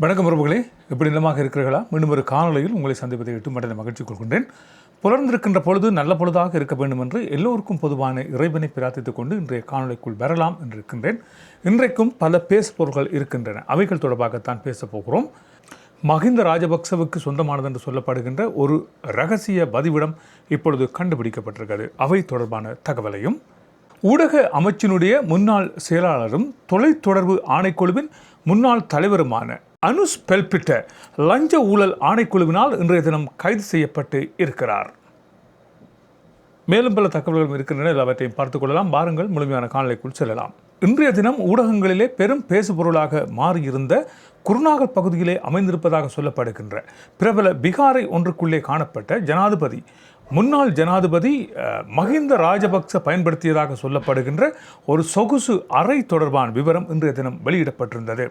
வணக்கம் உறவுகளே. எப்படி நிலமாக இருக்கிறீர்களா? மீண்டும் ஒரு காணொலியில் உங்களை சந்திப்பதை எட்டு மட்டும் மகிழ்ச்சி கொள்கின்றேன். புலர்ந்திருக்கின்ற பொழுது நல்ல பொழுதாக இருக்க வேண்டும் என்று எல்லோருக்கும் பொதுவான இறைவனை பிரார்த்தித்துக் கொண்டு இன்றைய காணொலிக்குள் வரலாம் என்று இருக்கின்றேன். இன்றைக்கும் பல பேசுபொருள்கள் இருக்கின்றன. அவைகள் தொடர்பாகத்தான் பேசப் போகிறோம். மஹிந்த ராஜபக்சவுக்கு சொந்தமானது என்று சொல்லப்படுகின்ற ஒரு ரகசிய பதிவிடம் இப்பொழுது கண்டுபிடிக்கப்பட்டிருக்கிறது. அவை தொடர்பான தகவலையும் ஊடக அமைச்சினுடைய முன்னாள் செயலாளரும் தொலைத்தொடர்பு ஆணைக்குழுவின் முன்னாள் தலைவருமான அனுஸ் பெல்பிட்ட லஞ்ச ஊழல் ஆணைக்குழுவினால் இன்றைய தினம் கைது செய்யப்பட்டு இருக்கிறார். மேலும் பல தகவல்களும் இருக்கின்றன. எல்லாவற்றையும் பார்த்துக்கொள்ளலாம் கொள்ளலாம். முழுமையான காணொலிக்குள் செல்லலாம். இன்றைய தினம் ஊடகங்களிலே பெரும் பேசுபொருளாக மாறியிருந்த குருநாகல் பகுதியிலே அமைந்திருப்பதாக சொல்லப்படுகின்ற பிரபல பிகாரை ஒன்றுக்குள்ளே காணப்பட்ட ஜனாதிபதி முன்னாள் ஜனாதிபதி மஹிந்த ராஜபக்ச பயன்படுத்தியதாக சொல்லப்படுகின்ற ஒரு சொகுசு அறை தொடர்பான விவரம் இன்றைய தினம் வெளியிடப்பட்டிருந்தது.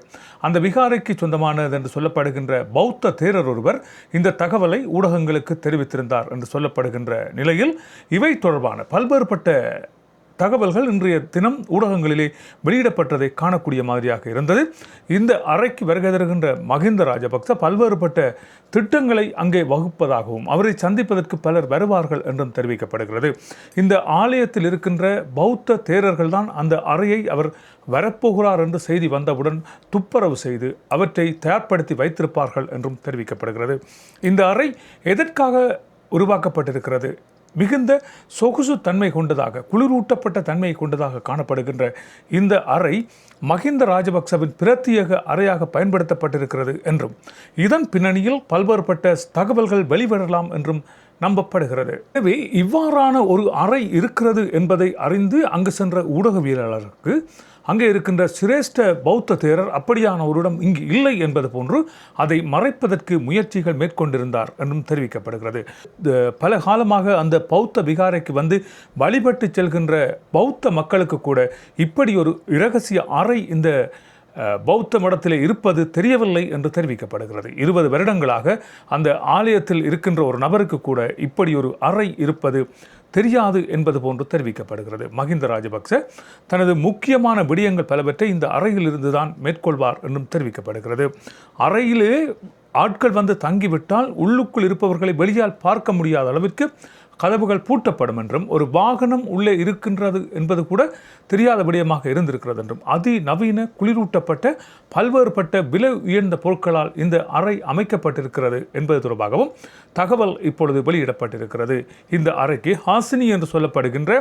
அந்த விகாரைக்கு சொந்தமானது என்று சொல்லப்படுகின்ற பௌத்த தேரர் ஒருவர் இந்த தகவலை ஊடகங்களுக்கு தெரிவித்திருந்தார் என்று சொல்லப்படுகின்ற நிலையில் இவை தொடர்பான பல்வேறுபட்ட தகவல்கள் இன்றைய தினம் ஊடகங்களிலே வெளியிடப்பட்டதை காணக்கூடிய மாதிரியாக இருந்தது. இந்த அறைக்கு வருகை தருகின்ற மகிந்த ராஜபக்ச பல்வேறுபட்ட திட்டங்களை அங்கே வகுப்பதாகவும் அவரை சந்திப்பதற்கு பலர் வருவார்கள் என்றும் தெரிவிக்கப்படுகிறது. இந்த ஆலயத்தில் இருக்கின்ற பௌத்த தேரர்கள் தான் அந்த அறையை அவர் வரப்போகிறார் என்று செய்தி வந்தவுடன் துப்புரவு செய்து அவற்றை தயார்படுத்தி வைத்திருப்பார்கள் என்றும் தெரிவிக்கப்படுகிறது. இந்த அறை எதற்காக உருவாக்கப்பட்டிருக்கிறது? மிகுந்த சொகுசு தன்மை கொண்டதாக குளிரூட்டப்பட்ட தன்மை கொண்டதாக காணப்படுகின்ற இந்த அறை மஹிந்த ராஜபக்சவின் பிரத்யேக அறையாக பயன்படுத்தப்பட்டிருக்கிறது என்றும் இதன் பின்னணியில் பல்வேறுபட்ட தகவல்கள் வெளிவரலாம் என்றும் நம்பப்படுகிறது. எனவே இவ்வாறான ஒரு அறை இருக்கிறது என்பதை அறிந்து அங்கு சென்ற ஊடகவியலாளருக்கு அங்கே இருக்கின்ற சிரேஷ்ட பௌத்த தேரர் அப்படியான ஒருடம் இங்கு இல்லை என்பது போன்று அதை மறைப்பதற்கு முயற்சிகள் மேற்கொண்டிருந்தார் என்றும் தெரிவிக்கப்படுகிறது. இந்த பல காலமாக அந்த பௌத்த விகாரைக்கு வந்து வழிபட்டு செல்கின்ற பௌத்த மக்களுக்கு கூட இப்படி ஒரு இரகசிய அறை இந்த பௌத்த மடத்திலே இருப்பது தெரியவில்லை என்று தெரிவிக்கப்படுகிறது. இருபது வருடங்களாக அந்த ஆலயத்தில் இருக்கின்ற ஒரு நபருக்கு கூட இப்படி ஒரு அறை இருப்பது தெரியாது என்பது போன்று தெரிவிக்கப்படுகிறது. மஹிந்த ராஜபக்ச தனது முக்கியமான விடயங்கள் பலவற்றை இந்த அறையில் இருந்துதான் மேற்கொள்வார் என்றும் தெரிவிக்கப்படுகிறது. அறையிலே ஆட்கள் வந்து தங்கிவிட்டால் உள்ளுக்குள் இருப்பவர்களை வெளியால் பார்க்க முடியாத அளவிற்கு கதவுகள் பூட்டப்படும் என்றும் ஒரு வாகனம் உள்ளே இருக்கின்றது என்பது கூட தெரியாத விடயமாக இருந்திருக்கிறது என்றும் அதிநவீன குளிரூட்டப்பட்ட பல்வேறுபட்ட விலை உயர்ந்த பொருட்களால் இந்த அறை அமைக்கப்பட்டிருக்கிறது என்பது தொடர்பாகவும் தகவல் இப்பொழுது வெளியிடப்பட்டிருக்கிறது. இந்த அறைக்கு ஹாசினி என்று சொல்லப்படுகின்ற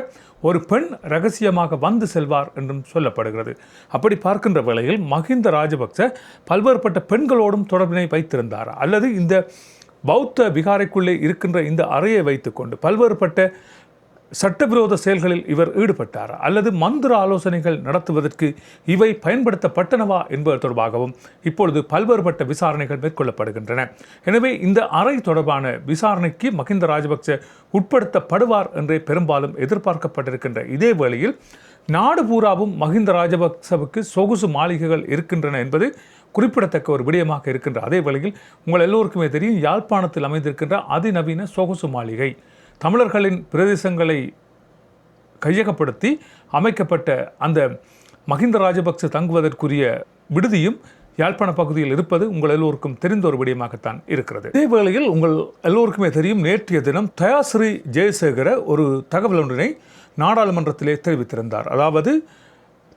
ஒரு பெண் ரகசியமாக வந்து செல்வார் என்றும் சொல்லப்படுகிறது. அப்படி பார்க்கின்ற வேளையில் மஹிந்த ராஜபக்ச பல்வேறுபட்ட பெண்களோடும் தொடர்பினை வைத்திருந்தார்? அல்லது இந்த பௌத்த விகாரைக்குள்ளே இருக்கின்ற இந்த அறையை வைத்துக்கொண்டு பல்வேறுபட்ட சட்டவிரோத செயல்களில் இவர் ஈடுபட்டார்? அல்லது மந்திர ஆலோசனைகள் நடத்துவதற்கு இவை பயன்படுத்தப்பட்டனவா என்பது தொடர்பாகவும் இப்பொழுது பல்வேறுபட்ட விசாரணைகள் மேற்கொள்ளப்படுகின்றன. எனவே இந்த அறை தொடர்பான விசாரணைக்கு மஹிந்த ராஜபக்ச உட்படுத்தப்படுவார் என்றே பெரும்பாலும் எதிர்பார்க்கப்பட்டிருக்கின்ற இதே வேளையில் நாடு பூராவும் மஹிந்த ராஜபக்சவுக்கு சொகுசு மாளிகைகள் இருக்கின்றன என்பது குறிப்பிடத்தக்க ஒரு விடயமாக இருக்கின்ற அதே வேளையில் உங்கள் எல்லோருக்குமே தெரியும் யாழ்ப்பாணத்தில் அமைந்திருக்கின்ற அதிநவீன சொகுசு மாளிகை. தமிழர்களின் பிரதேசங்களை கையகப்படுத்தி அமைக்கப்பட்ட அந்த மஹிந்த ராஜபக்ச தங்குவதற்குரிய விடுதியும் யாழ்ப்பாண பகுதியில் இருப்பது உங்கள் எல்லோருக்கும் தெரிந்த ஒரு விடயமாகத்தான் இருக்கிறது. இதே வேளையில் உங்கள் எல்லோருக்குமே தெரியும் நேற்றைய தினம் தயாஸ்ரீ ஜெயசேகர ஒரு தகவல் ஒன்றினை நாடாளுமன்றத்திலே தெரிவித்திருந்தார். அதாவது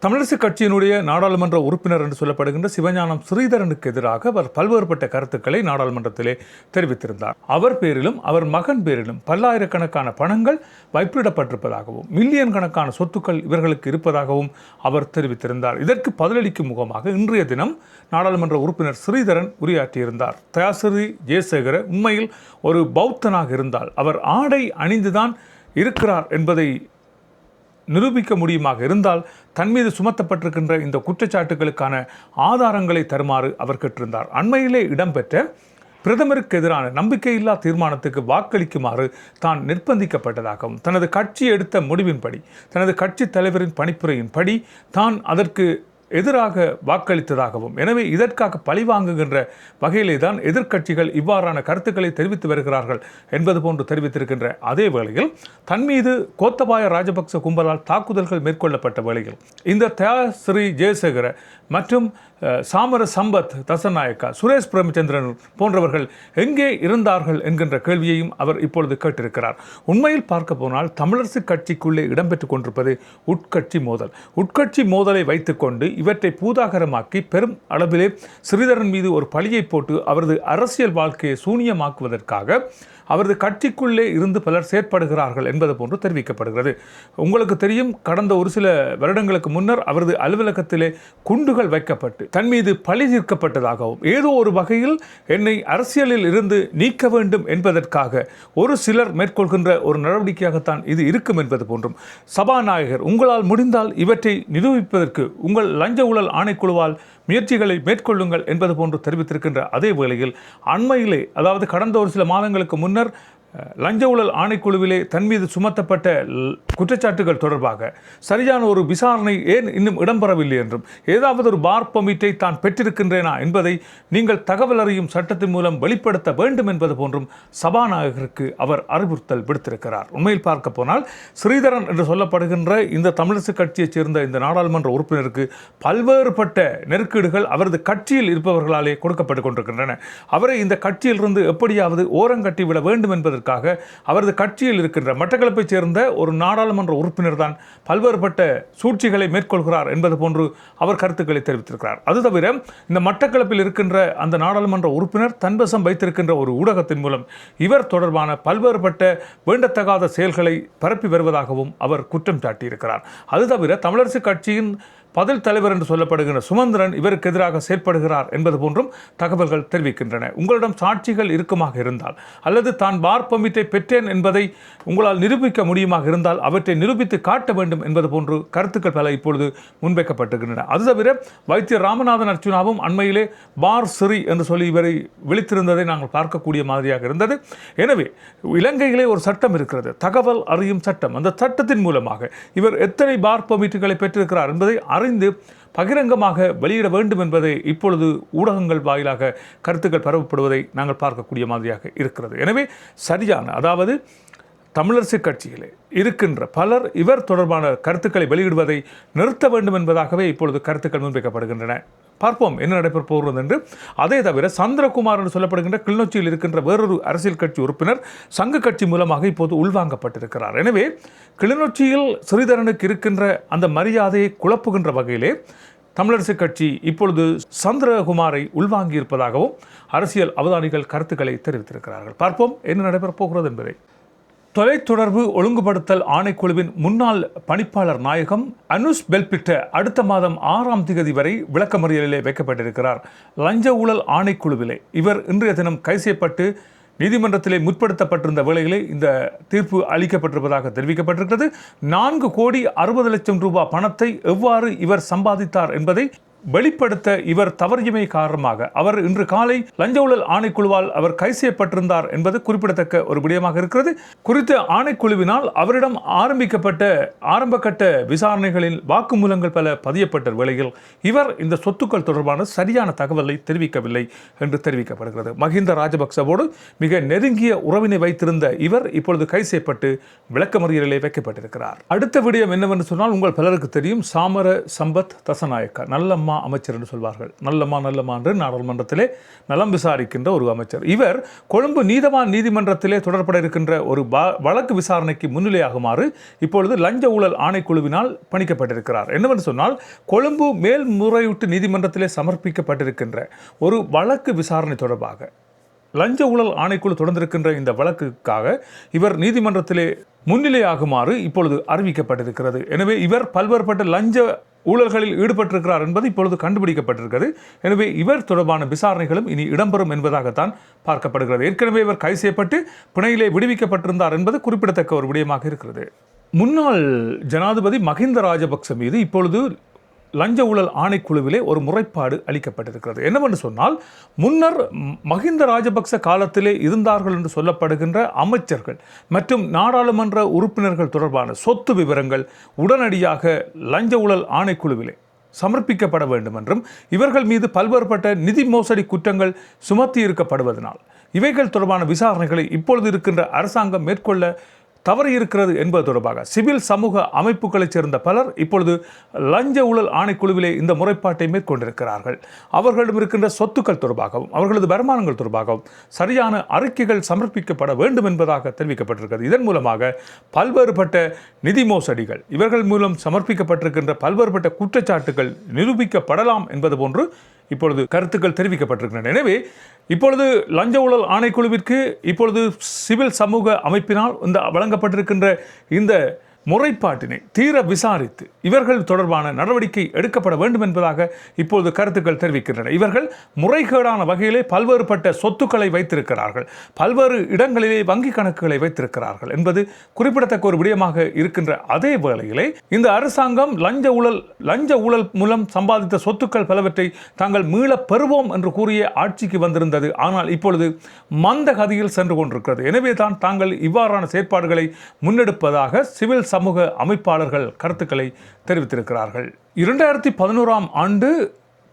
தமிழரசு கட்சியினுடைய நாடாளுமன்ற உறுப்பினர் என்று சொல்லப்படுகின்ற சிவஞானம் ஸ்ரீதரனுக்கு எதிராக அவர் பல்வேறுபட்ட கருத்துக்களை நாடாளுமன்றத்திலே தெரிவித்திருந்தார். அவர் பேரிலும் அவர் மகன் பேரிலும் பல்லாயிரக்கணக்கான பணங்கள் வைப்பிடப்பட்டிருப்பதாகவும் மில்லியன் கணக்கான சொத்துக்கள் இவர்களுக்கு இருப்பதாகவும் அவர் தெரிவித்திருந்தார். இதற்கு பதிலளிக்கும் முகமாக இன்றைய தினம் நாடாளுமன்ற உறுப்பினர் ஸ்ரீதரன் உரையாற்றியிருந்தார். தயாசிரி ஜெயசேகர உண்மையில் ஒரு பௌத்தனாக இருந்தால் அவர் ஆடை அணிந்துதான் இருக்கிறார் என்பதை நிரூபிக்க முடியுமாக இருந்தால் தன் மீது சுமத்தப்பட்டிருக்கின்ற இந்த குற்றச்சாட்டுகளுக்கான ஆதாரங்களை தருமாறு அவர் கேட்டிருந்தார். அண்மையிலே இடம்பெற்ற பிரதமருக்கு எதிரான நம்பிக்கையில்லா தீர்மானத்துக்கு வாக்களிக்குமாறு தான் நிர்பந்திக்கப்பட்டதாகவும் தனது கட்சி எடுத்த முடிவின்படி தனது கட்சி தலைவரின் பணிப்புரையின்படி தான் அதற்கு எதிராக வாக்களித்ததாகவும் எனவே இதற்காக பழிவாங்குகின்ற வகையிலே தான் எதிர்க்கட்சிகள் இவ்வாறான கருத்துக்களை தெரிவித்து வருகிறார்கள் என்பது போன்று தெரிவித்திருக்கின்ற அதே வேளையில் தன் மீது கோத்தபாய ராஜபக்ச கும்பலால் தாக்குதல்கள் மேற்கொள்ளப்பட்ட வேளையில் இந்த தயா ஸ்ரீ ஜெயசேகர மற்றும் சாமர சம்பத் தசநாயக்கா சுரேஷ் பிரேமச்சந்திரன் போன்றவர்கள் எங்கே இருந்தார்கள் என்கின்ற கேள்வியையும் அவர் இப்பொழுது கேட்டிருக்கிறார். உண்மையில் பார்க்க போனால் தமிழரசு கட்சிக்குள்ளே இடம்பெற்றுக் கொண்டிருப்பது உட்கட்சி மோதல். உட்கட்சி மோதலை வைத்துக்கொண்டு இவற்றை பூதாகரமாக்கி பெரும் அளவிலே ஸ்ரீதரன் மீது ஒரு பழியை போட்டு அவரது அரசியல் வாழ்க்கையை சூனியமாக்குவதற்காக அவரது கட்சிக்குள்ளே இருந்து பலர் செயற்படுகிறார்கள் என்பது போன்று தெரிவிக்கப்படுகிறது. உங்களுக்கு தெரியும் கடந்த ஒரு சில வருடங்களுக்கு முன்னர் அவரது அலுவலகத்திலே குண்டுகள் வைக்கப்பட்டு தன் மீது பழி தீர்க்கப்பட்டதாகவும் ஏதோ ஒரு வகையில் என்னை அரசியலில் இருந்து நீக்க வேண்டும் என்பதற்காக ஒரு சிலர் மேற்கொள்கின்ற ஒரு நடவடிக்கையாகத்தான் இது இருக்கும் என்பது போன்றும். சபாநாயகர் உங்களால் முடிந்தால் இவற்றை நிரூபிப்பதற்கு உங்கள் லஞ்ச ஊழல் ஆணைக்குழுவால் முயற்சிகளை மேற்கொள்ளுங்கள் என்பது போன்று தெரிவித்திருக்கின்ற அதே வேளையில் அண்மையிலே அதாவது கடந்த ஒரு சில மாதங்களுக்கு முன்னர் லஞ்ச ஊழல் ஆணைக்குழுவிலே தன் மீது சுமத்தப்பட்ட குற்றச்சாட்டுகள் தொடர்பாக சரியான ஒரு விசாரணை ஏன் இன்னும் இடம்பெறவில்லை என்றும் ஏதாவது ஒரு பார் பமிட்டை தான் பெற்றிருக்கின்றேனா என்பதை நீங்கள் தகவல் அறியும் சட்டத்தின் மூலம் வெளிப்படுத்த வேண்டும் என்பது போன்றும் சபாநாயகருக்கு அவர் அறிவுறுத்தல் விடுத்திருக்கிறார். உண்மையில் பார்க்க போனால் ஸ்ரீதரன் என்று சொல்லப்படுகின்ற இந்த தமிழரசு கட்சியைச் சேர்ந்த இந்த நாடாளுமன்ற உறுப்பினருக்கு பல்வேறுபட்ட நெருக்கீடுகள் அவரது கட்சியில் இருப்பவர்களாலே கொடுக்கப்பட்டு கொண்டிருக்கின்றன. அவரை இந்த கட்சியிலிருந்து எப்படியாவது ஓரங்கட்டி விட வேண்டும் செய்வதற்காக அவரது கட்சியில் இருக்கின்ற மட்டக்களப்பைச் சேர்ந்த ஒரு நாடாளுமன்ற உறுப்பினர் தான் பல்வேறுபட்ட சூழ்ச்சிகளை மேற்கொள்கிறார் என்பது போன்று அவர் கருத்துக்களை தெரிவித்திருக்கிறார். அது தவிர இந்த மட்டக்களப்பில் இருக்கின்ற அந்த நாடாளுமன்ற உறுப்பினர் தன்வசம் வைத்திருக்கின்ற ஒரு ஊடகத்தின் மூலம் இவர் தொடர்பான பல்வேறுபட்ட வேண்டத்தகாத செயல்களை பரப்பி வருவதாகவும் அவர் குற்றம் சாட்டியிருக்கிறார். அது தவிர தமிழரசு கட்சியின் பதில் தலைவர் என்று சொல்லப்படுகின்ற சுமந்திரன் இவருக்கு எதிராக செயற்படுகிறார் என்பது போன்றும் தகவல்கள் தெரிவிக்கின்றன. உங்களிடம் சாட்சிகள் இருக்குமாக இருந்தால் அல்லது தான் பார் பமிட்டை பெற்றேன் என்பதை உங்களால் நிரூபிக்க முடியுமாக இருந்தால் அவற்றை நிரூபித்து காட்ட வேண்டும் என்பது போன்று கருத்துக்கள் பல இப்பொழுது முன்வைக்கப்பட்டிருக்கின்றன. அது தவிர வைத்திய ராமநாதன் அர்ச்சுனாவும் அண்மையிலே பார் சிறி என்று சொல்லி இவரை விழித்திருந்ததை நாங்கள் பார்க்கக்கூடிய மாதிரியாக இருந்தது. எனவே இலங்கையிலே ஒரு சட்டம் இருக்கிறது. தகவல் அறியும் சட்டம். அந்த சட்டத்தின் மூலமாக இவர் எத்தனை பார் பமிட்டுகளை பெற்றிருக்கிறார் என்பதை அறிந்து பகிரங்கமாக வெளியிட வேண்டும் என்பதை இப்பொழுது ஊடகங்கள் வாயிலாக கருத்துக்கள் பரவப்படுவதை நாங்கள் பார்க்கக்கூடிய மாதிரியாக இருக்கிறது. எனவே சரியான அதாவது தமிழரசு கட்சியிலே இருக்கின்ற பலர் இவர் தொடர்பான கருத்துக்களை வெளியிடுவதை நிறுத்த வேண்டும் என்பதாகவே இப்பொழுது கருத்துக்கள் முன்வைக்கப்படுகின்றன. பார்ப்போம் என்ன நடைபெற போகிறது என்று. அதே தவிர சந்திரகுமார் என்று சொல்லப்படுகின்ற கிளிநொச்சியில் இருக்கின்ற வேறொரு அரசியல் கட்சி உறுப்பினர் சங்க கட்சி மூலமாக இப்போது உள்வாங்கப்பட்டிருக்கிறார். எனவே கிளிநொச்சியில் ஸ்ரீதரனுக்கு இருக்கின்ற அந்த மரியாதையை குழப்புகின்ற வகையிலே தமிழரசு கட்சி இப்பொழுது சந்திரகுமாரை உள்வாங்கியிருப்பதாகவும் அரசியல் அவதானிகள் கருத்துக்களை தெரிவித்திருக்கிறார்கள். பார்ப்போம் என்ன நடைபெறப் போகிறது என்பதை. தொலைத்தொடர்பு ஒழுங்குபடுத்தல் ஆணைக்குழுவின் முன்னாள் பணிப்பாளர் நாயகம் அனுஷ் பெல்பிட்ட அடுத்த மாதம் ஆறாம் திகதி வரை விளக்கமறியலிலே வைக்கப்பட்டிருக்கிறார். லஞ்ச ஊழல் ஆணைக்குழுவிலே. இவர் இன்றைய தினம் கைது செய்யப்பட்டு நீதிமன்றத்திலே முற்படுத்தப்பட்டிருந்த வேளையிலே இந்த தீர்ப்பு அளிக்கப்பட்டிருப்பதாக தெரிவிக்கப்பட்டிருக்கிறது. நான்கு கோடி அறுபது லட்சம் ரூபாய் பணத்தை எவ்வாறு இவர் சம்பாதித்தார் என்பதை வெளிப்படுத்த இவர் தவறியமை காரணமாக. அவர் இன்று காலை லஞ்ச ஊழல் ஆணைக்குழுவால் அவர் கைது செய்யப்பட்டிருந்தார் என்பது குறிப்பிடத்தக்க ஒரு விடயமாக இருக்கிறது. குறித்த ஆணைக்குழுவினால் அவரிடம் ஆரம்பிக்கப்பட்ட ஆரம்பகட்ட விசாரணைகளில் வாக்குமூலங்கள் பல பதியப்பட்ட வேளையில் இவர் இந்த சொத்துக்கள் தொடர்பான சரியான தகவலை தெரிவிக்கவில்லை என்று தெரிவிக்கப்படுகிறது. மஹிந்த ராஜபக்சவோடு மிக நெருங்கிய உறவினை வைத்திருந்த இவர் இப்பொழுது கைது செய்யப்பட்டு விளக்கமறியலிலே வைக்கப்பட்டிருக்கிறார். அடுத்த விடயம் என்னவென்று சொன்னால் உங்கள் பலருக்கு தெரியும். சாமர சம்பத் தசநாயக்கா. நல்லம்மா. அமைச்சர் என்று சொல்வார்கள். நல்லம்மா நல்லம்மா என்று நாடாளுமன்றத்திலே நலம் விசாரிக்கின்ற ஒரு அமைச்சர். இவர் கொழும்பு நீதவான் நீதிமன்றத்திலே தொடர்பட இருக்கின்ற ஒரு வ- வழக்கு விசாரணைக்கு முன்னிலையாகுமாறு இப்பொழுது லஞ்ச ஊழல் ஆணைக்குழுவினால் பணிக்கப்பட்டிருக்கிறார். என்னவென்று சொன்னால் கொழும்பு மேல்முறையீட்டு நீதிமன்றத்திலே சமர்ப்பிக்கப்பட்டிருக்கின்ற ஒரு வழக்கு விசாரணை தொடர்பாக லஞ்ச ஊழல் ஆணைக்குழு தொடர்ந்திருக்கின்ற இந்த வழக்குக்காக இவர் நீதிமன்றத்திலே முன்னிலையாகுமாறு இப்பொழுது அறிவிக்கப்பட்டிருக்கிறது. எனவே இவர் பல்வேறுபட்ட லஞ்ச ஊழல்களில் ஈடுபட்டிருக்கிறார் என்பது இப்பொழுது கண்டுபிடிக்கப்பட்டிருக்கிறது. எனவே இவர் தொடர்பான விசாரணைகளும் இனி இடம்பெறும் என்பதாகத்தான் பார்க்கப்படுகிறது. ஏற்கனவே இவர் கைது செய்யப்பட்டு பிணையிலே விடுவிக்கப்பட்டிருந்தார் என்பது குறிப்பிடத்தக்க ஒரு விடயமாக இருக்கிறது. முன்னாள் ஜனாதிபதி மஹிந்த ராஜபக்ச மீது இப்பொழுது லஞ்ச ஊழல் ஆணைக்குழுவிலே ஒரு முறைப்பாடு அளிக்கப்பட்டிருக்கிறது. என்னவென்று சொன்னால் முன்னர் மஹிந்த ராஜபக்ச காலத்திலே இருந்தார்கள் என்று சொல்லப்படுகின்ற அமைச்சர்கள் மற்றும் நாடாளுமன்ற உறுப்பினர்கள் தொடர்பான சொத்து விவரங்கள் உடனடியாக லஞ்ச ஊழல் ஆணைக்குழுவிலே சமர்ப்பிக்கப்பட வேண்டும் என்றும் இவர்கள் மீது பல்வேறுபட்ட நிதி மோசடி குற்றங்கள் சுமத்தி இருக்கப்படுவதனால் இவைகள் தொடர்பான விசாரணைகளை இப்பொழுது இருக்கின்ற அரசாங்கம் மேற்கொள்ள தவறு இருக்கிறது என்பது தொடர்பாக சிவில் சமூக அமைப்புகளைச் சேர்ந்த பலர் இப்பொழுது லஞ்ச ஊழல் ஆணைக்குழுவிலே இந்த முறைப்பாட்டை மேற்கொண்டிருக்கிறார்கள். அவர்களிடம் இருக்கின்ற சொத்துக்கள் தொடர்பாகவும் அவர்களது வருமானங்கள் தொடர்பாகவும் சரியான அறிக்கைகள் சமர்ப்பிக்கப்பட வேண்டும் என்பதாக தெரிவிக்கப்பட்டிருக்கிறது. இதன் மூலமாக பல்வேறுபட்ட நிதி மோசடிகள் இவர்கள் மூலம் சமர்ப்பிக்கப்பட்டிருக்கின்ற பல்வேறுபட்ட குற்றச்சாட்டுகள் நிரூபிக்கப்படலாம் என்பது போன்று இப்பொழுது கருத்துக்கள் தெரிவிக்கப்பட்டிருக்கின்றன. எனவே இப்பொழுது லஞ்ச ஊழல் ஆணைக்குழுவிற்கு இப்பொழுது சிவில் சமூக அமைப்பினால் இந்த வழங்கப்பட்டிருக்கின்ற இந்த முறைப்பாட்டினை தீர விசாரித்து இவர்கள் தொடர்பான நடவடிக்கை எடுக்கப்பட வேண்டும் என்பதாக இப்பொழுது கருத்துக்கள் தெரிவிக்கின்றன. இவர்கள் முறைகேடான வகையிலே பல்வேறுபட்ட சொத்துக்களை வைத்திருக்கிறார்கள். பல்வேறு இடங்களிலே வங்கி கணக்குகளை வைத்திருக்கிறார்கள் என்பது குறிப்பிடத்தக்க ஒரு விடயமாக இருக்கின்ற அதே வேளையிலே இந்த அரசாங்கம் லஞ்ச ஊழல் லஞ்ச ஊழல் மூலம் சம்பாதித்த சொத்துக்கள் பலவற்றை தாங்கள் மீள பெறுவோம் என்று கூறிய ஆட்சிக்கு வந்திருந்தது. ஆனால் இப்பொழுது மந்த கதியில் சென்று கொண்டிருக்கிறது. எனவே தான் தாங்கள் இவ்வாறான செயற்பாடுகளை முன்னெடுப்பதாக சிவில் சமூக அமைப்பாளர்கள் கருத்துக்களை தெரிவித்திருக்கிறார்கள். இரண்டாயிரத்தி பதினோராம் ஆண்டு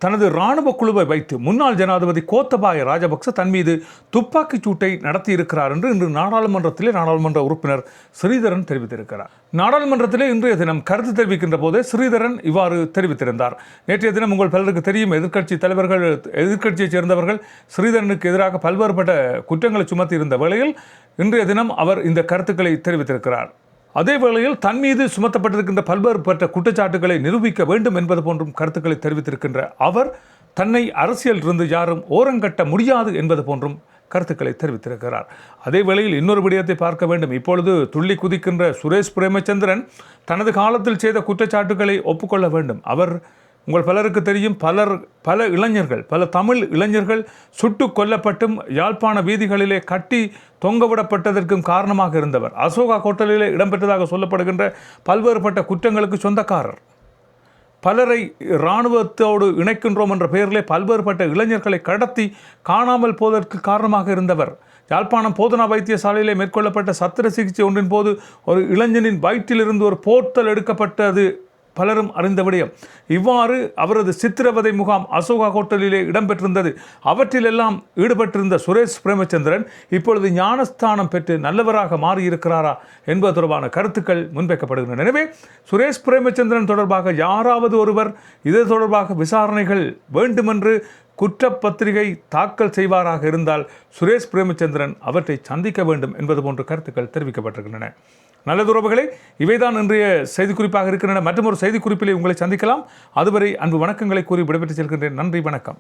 தனது இராணுவ குழுவை வைத்து முன்னாள் ஜனாதிபதி கோத்தபாய ராஜபக்ச தன் மீது துப்பாக்கிச் சூட்டை நடத்தியிருக்கிறார் என்று இன்று நாடாளுமன்றத்திலே நாடாளுமன்ற உறுப்பினர் ஸ்ரீதரன் தெரிவித்திருக்கிறார். நாடாளுமன்றத்திலே இன்றைய தினம் கருத்து தெரிவிக்கின்ற போதே ஸ்ரீதரன் இவ்வாறு தெரிவித்திருந்தார். நேற்றைய தினம் உங்கள் பலருக்கு தெரியும் எதிர்க்கட்சி தலைவர்கள் எதிர்க்கட்சியைச் சேர்ந்தவர்கள் ஸ்ரீதரனுக்கு எதிராக பல்வேறுபட்ட குற்றங்களை சுமத்தி இருந்த வேளையில் இன்றைய தினம் அவர் இந்த கருத்துக்களை தெரிவித்திருக்கிறார். அதே வேளையில் தன் மீது சுமத்தப்பட்டிருக்கின்ற பல்வேறுபட்ட குற்றச்சாட்டுகளை நிரூபிக்க வேண்டும் என்பது போன்றும் கருத்துக்களை தெரிவித்திருக்கின்ற அவர் தன்னை அரசியல் இருந்து யாரும் ஓரங்கட்ட முடியாது என்பது போன்றும் கருத்துக்களை தெரிவித்திருக்கிறார். அதே வேளையில் இன்னொரு விடயத்தை பார்க்க வேண்டும். இப்பொழுது துள்ளி குதிக்கின்ற சுரேஷ் பிரேமச்சந்திரன் தனது காலத்தில் செய்த குற்றச்சாட்டுகளை ஒப்புக்கொள்ள வேண்டும். அவர் உங்கள் பலருக்கு தெரியும் பலர் பல இளைஞர்கள் பல தமிழ் இளைஞர்கள் சுட்டு கொல்லப்பட்டும் யாழ்ப்பாண வீதிகளிலே கட்டி தொங்கவிடப்பட்டதற்கும் காரணமாக இருந்தவர். அசோகா ஹோட்டலிலே இடம்பெற்றதாக சொல்லப்படுகின்ற பல்வேறுபட்ட குற்றங்களுக்கு சொந்தக்காரர். பலரை இராணுவத்தோடு இணைக்கின்றோம் என்ற பெயரிலே பல்வேறுபட்ட இளைஞர்களை கடத்தி காணாமல் போவதற்கு காரணமாக இருந்தவர். யாழ்ப்பாணம் போதனா வைத்தியசாலையிலே மேற்கொள்ளப்பட்ட சத்திர சிகிச்சை ஒன்றின் போது ஒரு இளைஞனின் வயிற்றிலிருந்து ஒரு போர்த்தல் எடுக்கப்பட்டது. பலரும் அறிந்த விடயம். இவ்வாறு அவரது சித்திரவதை முகாம் அசோகா ஹோட்டலிலே இடம்பெற்றிருந்தது. அவற்றிலெல்லாம் ஈடுபட்டிருந்த சுரேஷ் பிரேமச்சந்திரன் இப்பொழுது ஞானஸ்தானம் பெற்று நல்லவராக மாறியிருக்கிறாரா என்பது தொடர்பான கருத்துக்கள் முன்வைக்கப்படுகின்றன. எனவே சுரேஷ் பிரேமச்சந்திரன் தொடர்பாக யாராவது ஒருவர் இது தொடர்பாக விசாரணைகள் வேண்டுமென்று குற்றப்பத்திரிகை தாக்கல் செய்வாராக இருந்தால் சுரேஷ் பிரேமச்சந்திரன் அவற்றை சந்திக்க வேண்டும் என்பது போன்ற கருத்துக்கள் தெரிவிக்கப்பட்டிருக்கின்றன. நல்லது உறவுகளே இவைதான் இன்றைய செய்திக்குறிப்பாக இருக்கின்றன. மற்றும் ஒரு செய்திக்குறிப்பிலே உங்களை சந்திக்கலாம். அதுவரை அன்பு வணக்கங்களை கூறி விடைபெற்று செல்கின்றேன். நன்றி வணக்கம்.